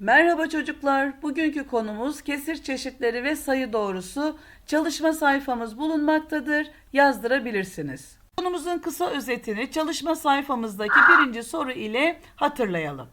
Merhaba çocuklar. Bugünkü konumuz kesir çeşitleri ve sayı doğrusu. Çalışma sayfamız bulunmaktadır. Yazdırabilirsiniz. Konumuzun kısa özetini çalışma sayfamızdaki birinci soru ile hatırlayalım.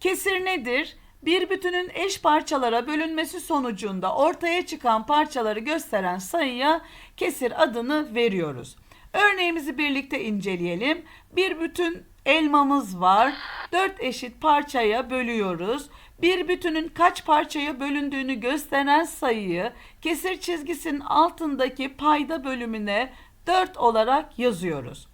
Kesir nedir? Bir bütünün eş parçalara bölünmesi sonucunda ortaya çıkan parçaları gösteren sayıya kesir adını veriyoruz. Örneğimizi birlikte inceleyelim. Bir bütün elmamız var. Dört eşit parçaya bölüyoruz. Bir bütünün kaç parçaya bölündüğünü gösteren sayıyı kesir çizgisinin altındaki payda bölümüne 4 olarak yazıyoruz.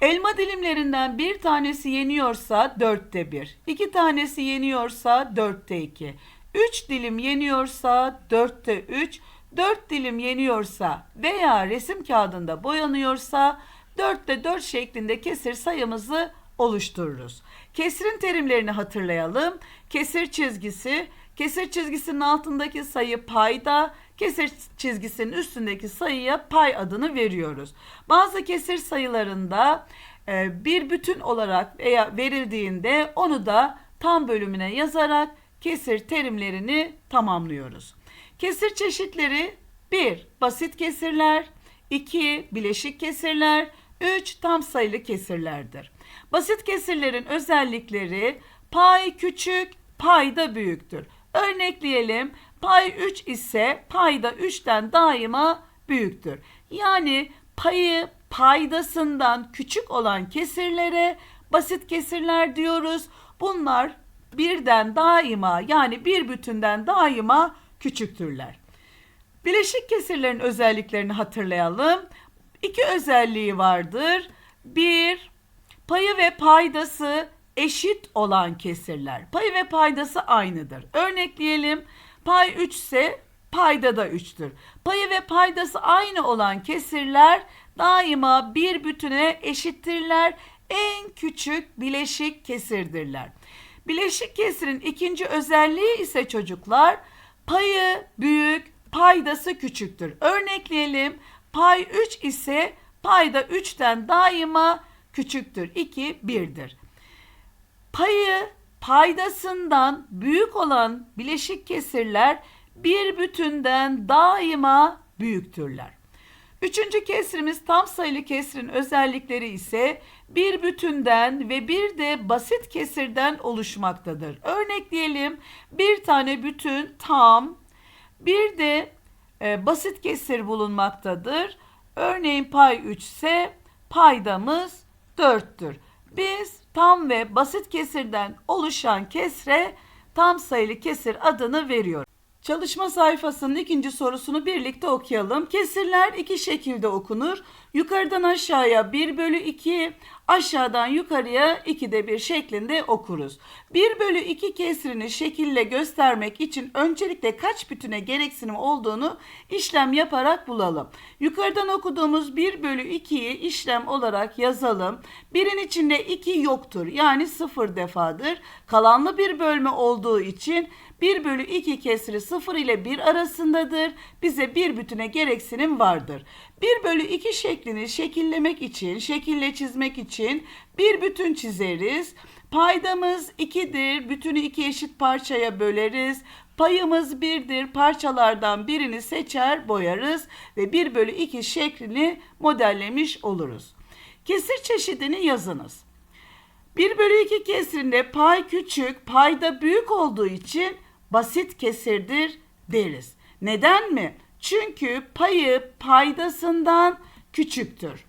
Elma dilimlerinden bir tanesi yeniyorsa dörtte bir, iki tanesi yeniyorsa dörtte iki, üç dilim yeniyorsa dörtte üç, dört dilim yeniyorsa veya resim kağıdında boyanıyorsa dörtte dört şeklinde kesir sayımızı oluştururuz. Kesirin terimlerini hatırlayalım. Kesir çizgisi, kesir çizgisinin altındaki sayı payda, kesir çizgisinin üstündeki sayıya pay adını veriyoruz. Bazı kesir sayılarında e, bir bütün olarak veya verildiğinde onu da tam bölümüne yazarak kesir terimlerini tamamlıyoruz. Kesir çeşitleri 1. Basit kesirler 2. Bileşik kesirler 3. Tam sayılı kesirlerdir. Basit kesirlerin özellikleri pay küçük, payda büyüktür. Örnekleyelim. Pay 3 ise payda 3'ten daima büyüktür. Yani payı paydasından küçük olan kesirlere basit kesirler diyoruz. Bunlar birden daima yani bir bütünden daima küçüktürler. Bileşik kesirlerin özelliklerini hatırlayalım. İki özelliği vardır. Bir, payı ve paydası eşit olan kesirler. Payı ve paydası aynıdır. Örnekleyelim. Pay 3 ise payda da 3'tür. Payı ve paydası aynı olan kesirler daima bir bütüne eşittirler. En küçük bileşik kesirdirler. Bileşik kesirin ikinci özelliği ise çocuklar payı büyük, paydası küçüktür. Örnekleyelim. Pay 3 ise payda 3'ten daima küçüktür. 2 1'dir. Payı paydasından büyük olan bileşik kesirler bir bütünden daima büyüktürler. Üçüncü kesrimiz tam sayılı kesrin özellikleri ise bir bütünden ve bir de basit kesirden oluşmaktadır. Örnekleyelim bir tane bütün tam bir de e, basit kesir bulunmaktadır. Örneğin pay 3 ise paydamız 4'tür. Biz tam ve basit kesirden oluşan kesre tam sayılı kesir adını veriyoruz. Çalışma sayfasının ikinci sorusunu birlikte okuyalım. Kesirler iki şekilde okunur. Yukarıdan aşağıya 1 bölü 2, aşağıdan yukarıya 2'de 1 şeklinde okuruz. 1 bölü 2 kesrini şekille göstermek için öncelikle kaç bütüne gereksinim olduğunu işlem yaparak bulalım. Yukarıdan okuduğumuz 1 bölü 2'yi işlem olarak yazalım. Birin içinde 2 yoktur yani 0 defadır. Kalanlı bir bölme olduğu için 1 bölü 2 kesri 0 ile 1 arasındadır. Bize bir bütüne gereksinim vardır. 1 bölü 2 şeklini şekillemek için, şekille çizmek için bir bütün çizeriz. Paydamız 2'dir. Bütünü iki eşit parçaya böleriz. Payımız 1'dir. Parçalardan birini seçer, boyarız ve 1 bölü 2 şeklini modellemiş oluruz. Kesir çeşidini yazınız. 1 bölü 2 kesrinde pay küçük, payda büyük olduğu için basit kesirdir deriz. Neden mi? Çünkü payı paydasından küçüktür.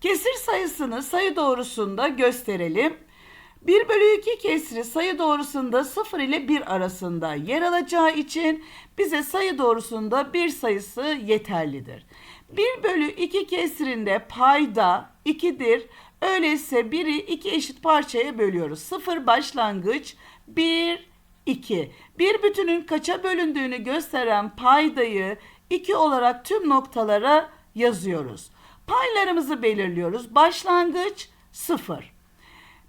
Kesir sayısını sayı doğrusunda gösterelim. 1 bölü 2 kesri sayı doğrusunda 0 ile 1 arasında yer alacağı için bize sayı doğrusunda bir sayısı yeterlidir. 1 bölü 2 kesrinde payda 2'dir. Öyleyse 1'i 2 eşit parçaya bölüyoruz. 0 başlangıç 1 2. Bir bütünün kaça bölündüğünü gösteren paydayı 2 olarak tüm noktalara yazıyoruz. Paylarımızı belirliyoruz. Başlangıç 0.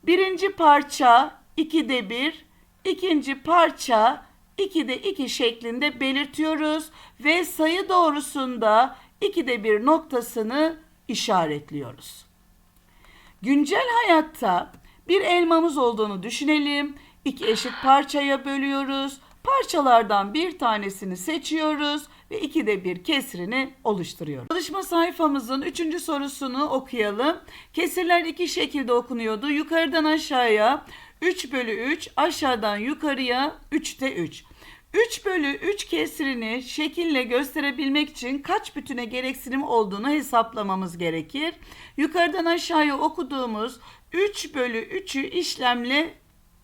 Birinci parça 2'de 1, ikinci parça 2'de 2 şeklinde belirtiyoruz ve sayı doğrusunda 2'de 1 noktasını işaretliyoruz. Güncel hayatta bir elmamız olduğunu düşünelim. İki eşit parçaya bölüyoruz. Parçalardan bir tanesini seçiyoruz ve ikide bir kesrini oluşturuyoruz. Çalışma sayfamızın üçüncü sorusunu okuyalım. Kesirler iki şekilde okunuyordu. Yukarıdan aşağıya 3 bölü 3, aşağıdan yukarıya 3'te 3. 3 bölü 3 kesirini şekille gösterebilmek için kaç bütüne gereksinim olduğunu hesaplamamız gerekir. Yukarıdan aşağıya okuduğumuz 3 bölü 3'ü işlemle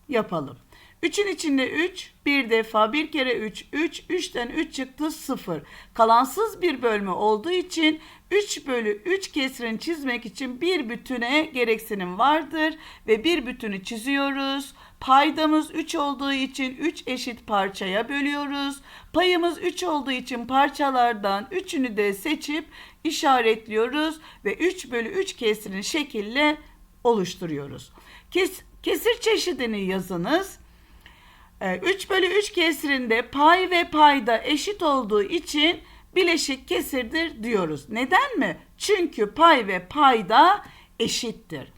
yapalım. 3'ün içinde 3, bir defa bir kere 3, 3, 3'ten 3 çıktı 0. Kalansız bir bölme olduğu için 3 bölü 3 kesirini çizmek için bir bütüne gereksinim vardır ve bir bütünü çiziyoruz. Paydamız 3 olduğu için 3 eşit parçaya bölüyoruz. Payımız 3 olduğu için parçalardan 3'ünü de seçip işaretliyoruz ve 3 bölü 3 kesirini şekille oluşturuyoruz. Kes, kesir çeşidini yazınız. 3 bölü 3 kesirinde pay ve payda eşit olduğu için bileşik kesirdir diyoruz. Neden mi? Çünkü pay ve payda eşittir.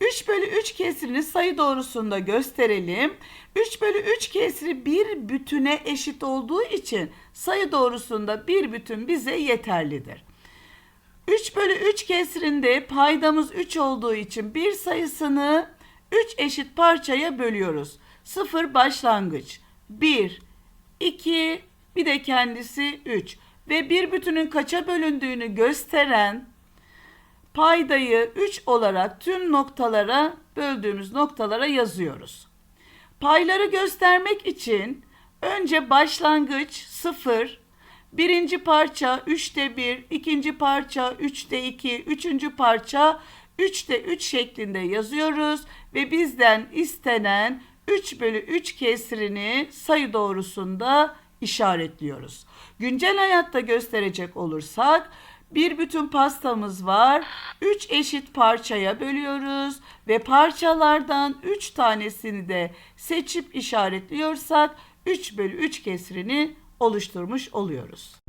3 bölü 3 kesirini sayı doğrusunda gösterelim. 3 bölü 3 kesiri bir bütüne eşit olduğu için sayı doğrusunda bir bütün bize yeterlidir. 3 bölü 3 kesirinde paydamız 3 olduğu için bir sayısını 3 eşit parçaya bölüyoruz. 0 başlangıç. 1, 2, bir de kendisi 3. Ve bir bütünün kaça bölündüğünü gösteren paydayı 3 olarak tüm noktalara böldüğümüz noktalara yazıyoruz. Payları göstermek için önce başlangıç 0, birinci parça 3'te 1, ikinci parça 3'te 2, üçüncü parça 3'te 3 şeklinde yazıyoruz ve bizden istenen 3 bölü 3 kesirini sayı doğrusunda işaretliyoruz. Güncel hayatta gösterecek olursak bir bütün pastamız var. 3 eşit parçaya bölüyoruz ve parçalardan 3 tanesini de seçip işaretliyorsak 3 bölü 3 kesirini oluşturmuş oluyoruz.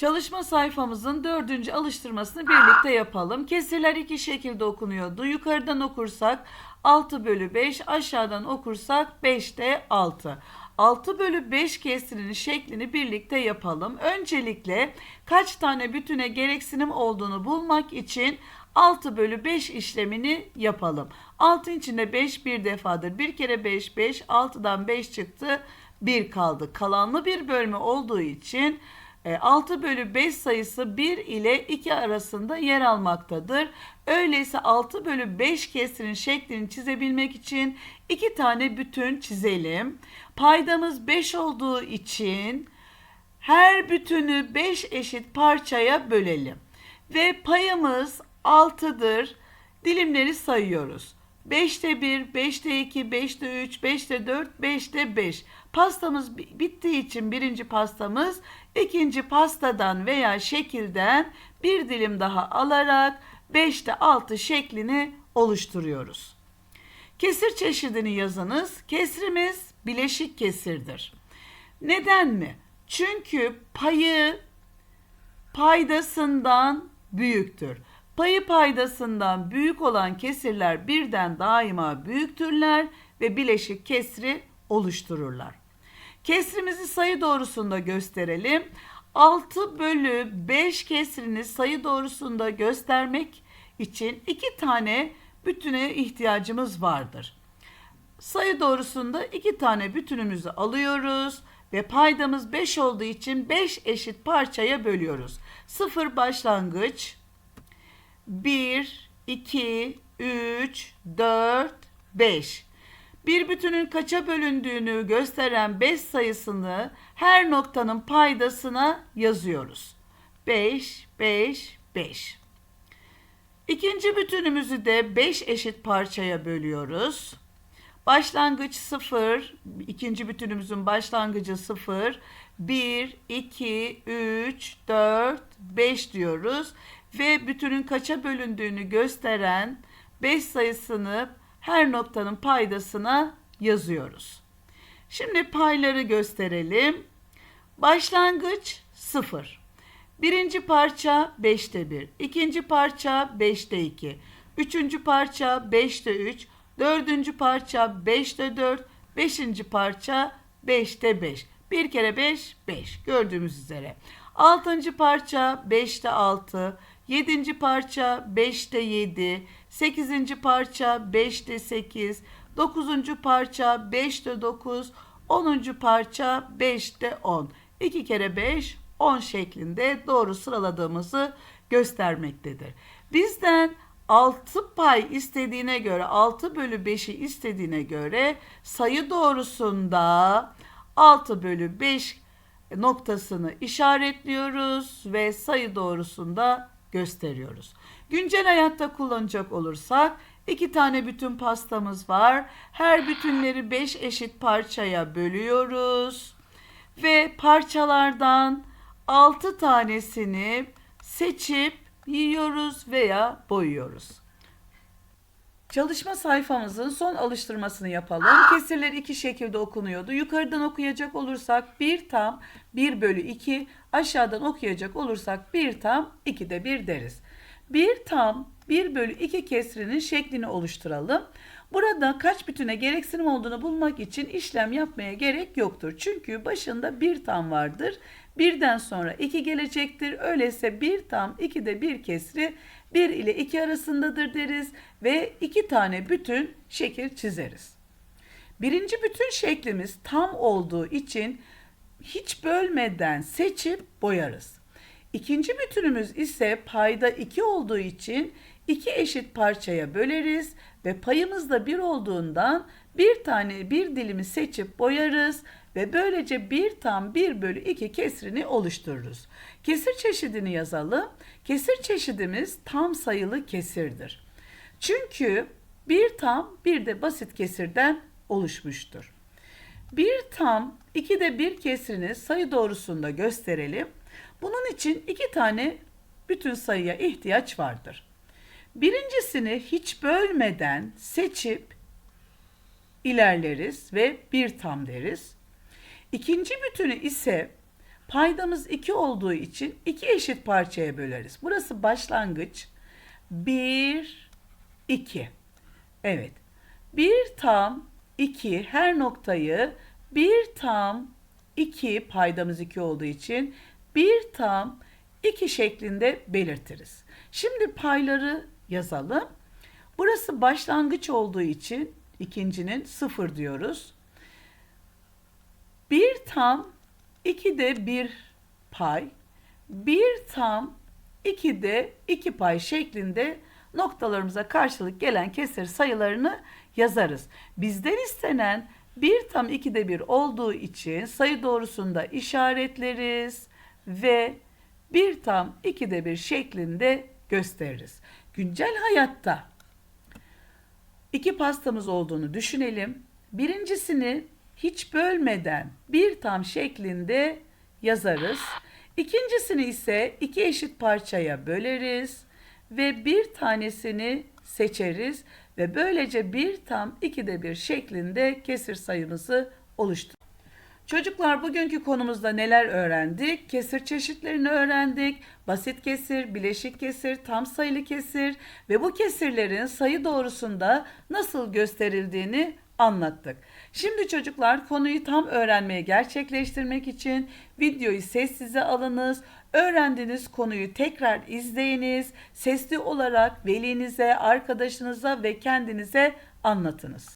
Çalışma sayfamızın dördüncü alıştırmasını birlikte yapalım. Kesirler iki şekilde okunuyordu. Yukarıdan okursak 6 bölü 5, aşağıdan okursak 5'te 6. 6 bölü 5 kesirinin şeklini birlikte yapalım. Öncelikle kaç tane bütüne gereksinim olduğunu bulmak için 6 bölü 5 işlemini yapalım. 6'ın içinde 5 bir defadır. Bir kere 5, 5, 6'dan 5 çıktı, 1 kaldı. Kalanlı bir bölme olduğu için 6 e, bölü 5 sayısı 1 ile 2 arasında yer almaktadır. Öyleyse 6 bölü 5 kesirin şeklini çizebilmek için 2 tane bütün çizelim. Paydamız 5 olduğu için her bütünü 5 eşit parçaya bölelim. Ve payımız 6'dır. Dilimleri sayıyoruz. 5'te 1, 5'te 2, 5'te 3, 5'te 4, 5'te 5. Pastamız bittiği için birinci pastamız ikinci pastadan veya şekilden bir dilim daha alarak 5'te 6 şeklini oluşturuyoruz. Kesir çeşidini yazınız. Kesrimiz bileşik kesirdir. Neden mi? Çünkü payı paydasından büyüktür. Payı paydasından büyük olan kesirler birden daima büyüktürler ve bileşik kesri oluştururlar. Kesrimizi sayı doğrusunda gösterelim. 6 bölü 5 kesrini sayı doğrusunda göstermek için iki tane bütüne ihtiyacımız vardır. Sayı doğrusunda iki tane bütünümüzü alıyoruz ve paydamız 5 olduğu için 5 eşit parçaya bölüyoruz. 0 başlangıç, 1, 2, 3, 4, 5. Bir bütünün kaça bölündüğünü gösteren 5 sayısını her noktanın paydasına yazıyoruz. 5, 5, 5. İkinci bütünümüzü de 5 eşit parçaya bölüyoruz. Başlangıç 0, ikinci bütünümüzün başlangıcı 0, 1, 2, 3, 4, 5 diyoruz. Ve bütünün kaça bölündüğünü gösteren 5 sayısını her noktanın paydasına yazıyoruz. Şimdi payları gösterelim. Başlangıç 0. Birinci parça 5'te 1. ikinci parça 5'te 2. Üçüncü parça 5'te 3. Dördüncü parça 5'te 4. Beşinci parça 5'te 5. Bir kere 5, 5. Gördüğümüz üzere. Altıncı parça 5'te 6. Yedinci parça 5'te 7. Sekizinci parça 5'te 8. Dokuzuncu parça 5'te 9. Onuncu parça 5'te 10. 2 kere 5, 10 şeklinde doğru sıraladığımızı göstermektedir. Bizden 6 pay istediğine göre 6 bölü 5'i istediğine göre sayı doğrusunda 6 bölü 5 noktasını işaretliyoruz ve sayı doğrusunda gösteriyoruz. Güncel hayatta kullanacak olursak iki tane bütün pastamız var. Her bütünleri 5 eşit parçaya bölüyoruz ve parçalardan 6 tanesini seçip yiyoruz veya boyuyoruz. Çalışma sayfamızın son alıştırmasını yapalım. Kesirler iki şekilde okunuyordu. Yukarıdan okuyacak olursak 1 tam 1 bölü 2, aşağıdan okuyacak olursak 1 tam 2 de 1 deriz. 1 tam 1 bölü 2 kesrinin şeklini oluşturalım. Burada kaç bütüne gereksinim olduğunu bulmak için işlem yapmaya gerek yoktur. Çünkü başında 1 tam vardır. Birden sonra 2 gelecektir. Öyleyse 1 tam 2 de 1 kesri 1 ile 2 arasındadır deriz ve 2 tane bütün şekil çizeriz. Birinci bütün şeklimiz tam olduğu için hiç bölmeden seçip boyarız. İkinci bütünümüz ise payda 2 olduğu için iki eşit parçaya böleriz ve payımız da 1 olduğundan bir tane bir dilimi seçip boyarız ve böylece 1 tam 1 bölü 2 kesrini oluştururuz. Kesir çeşidini yazalım. Kesir çeşidimiz tam sayılı kesirdir. Çünkü bir tam bir de basit kesirden oluşmuştur. Bir tam iki de bir kesrini sayı doğrusunda gösterelim. Bunun için iki tane bütün sayıya ihtiyaç vardır. Birincisini hiç bölmeden seçip ilerleriz ve bir tam deriz. İkinci bütünü ise paydamız 2 olduğu için iki eşit parçaya böleriz. Burası başlangıç. 1, 2. Evet. Bir tam 2 her noktayı bir tam 2 paydamız 2 olduğu için bir tam 2 şeklinde belirtiriz. Şimdi payları yazalım. Burası başlangıç olduğu için ikincinin 0 diyoruz. Bir tam 2 de bir pay, bir tam 2 de 2 pay şeklinde noktalarımıza karşılık gelen kesir sayılarını yazarız. Bizden istenen bir tam 2'de 1 olduğu için sayı doğrusunda işaretleriz ve bir tam 2'de 1 şeklinde gösteririz. Güncel hayatta iki pastamız olduğunu düşünelim. Birincisini hiç bölmeden bir tam şeklinde yazarız. İkincisini ise iki eşit parçaya böleriz ve bir tanesini seçeriz ve böylece bir tam ikide bir şeklinde kesir sayımızı oluştururuz. Çocuklar bugünkü konumuzda neler öğrendik? Kesir çeşitlerini öğrendik. Basit kesir, bileşik kesir, tam sayılı kesir ve bu kesirlerin sayı doğrusunda nasıl gösterildiğini anlattık. Şimdi çocuklar konuyu tam öğrenmeye gerçekleştirmek için videoyu sessize alınız. Öğrendiğiniz konuyu tekrar izleyiniz. Sesli olarak velinize, arkadaşınıza ve kendinize anlatınız.